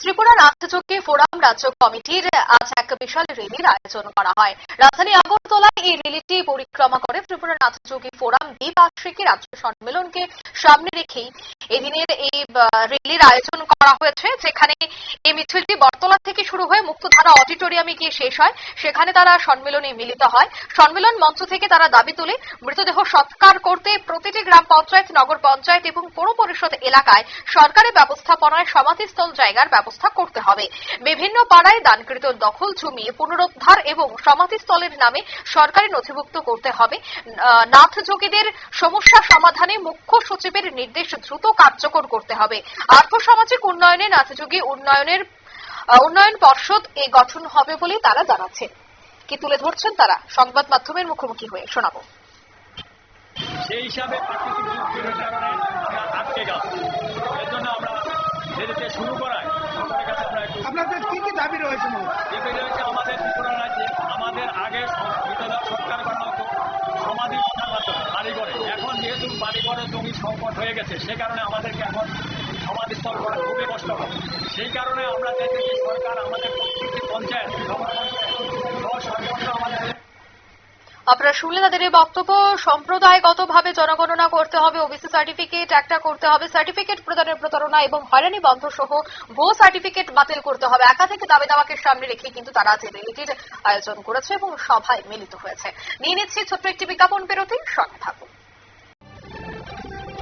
ত্রিপুরা নাথযোগী forum রাজ্য কমিটির আজ এক বিশাল র্যালির আয়োজন করা হয়। রাজধানী আগরতলায় এই র্যালিটি পরিক্রমা করে ত্রিপুরা রাজ্যযোগী ফোরাম দ্বিবার্ষিকী রাজ্য সম্মেলনকে সামনে রেখেই এদিনের এই আহ, র্যালির আয়োজন করা হয়েছে যেখানে এই মিছিলটি বটতলা থেকে শুরু হয়ে মুক্তধারা অডিটোরিয়ামে গিয়ে শেষ হয়। সেখানে তারা সম্মেলনে মিলিত হয়। সম্মেলন মঞ্চ থেকে তারা দাবি তুলে মৃতদেহ সৎকার করতে প্রতিটি গ্রাম পঞ্চায়েত নগর পঞ্চায়েত এবং পৌর পরিষদ এলাকায় সরকারি ব্যবস্থাপনায় সমাধিস্থল জায়গার ব্যবস্থা করতে হবে। বিভিন্ন পাড়ায় দানকৃত দখল জমি পুনরুদ্ধার এবং সমাধিস্থলের নামে সরকারি নথিভুক্ত করতে হবে। আহ, নাথ যোগীদের সমস্যা সমাধানে মুখ্য সচিবের নির্দেশ দ্রুত কার্যকর করতে হবে। আর্থসামাজিক উন্নয়নে নাথযোগী উন্নয়নের আহ, উন্নয়ন পর্ষদ এ গঠন হবে বলে তারা জানাচ্ছেন। কি তুলে ধরছেন তারা? সংবাদ মাধ্যমের মুখোমুখি হয়ে শোনাবো। সেই হিসাবে প্রাকৃতিক দুর্যোগের কারণে আটকে গেল এর জন্য আমরা দেরিতে শুরু করায় আপনাদের কি কি দাবি রয়েছে? দেখে রয়েছে যেহেতু বাড়িঘরে জমি সংকট হয়ে গেছে, সে কারণে আমাদেরকে এখন সমাধিস্থল করা খুবই কষ্ট হয় সেই কারণে আমরা চাইছি সরকার আমাদের প্রত্যেকটি পঞ্চায়েত আপনারা শুনলেন তাদের এই বক্তব্য। সম্প্রদায়গতভাবে জনগণনা করতে হবে, ওবিসি সার্টিফিকেট, একটা করতে হবে। সার্টিফিকেট প্রদানের প্রতারণা এবং হয়রানি বন্ধ সহ ভুয়ো সার্টিফিকেট বাতিল করতে হবে। একা থেকে দাবি দাওয়াকে সামনে রেখে কিন্তু তারা আজ এই আয়োজন করেছে এবং সভায় মিলিত হয়েছে। নিয়ে নিচ্ছি ছোট্ট একটি বিজ্ঞাপন বিরতি সঙ্গে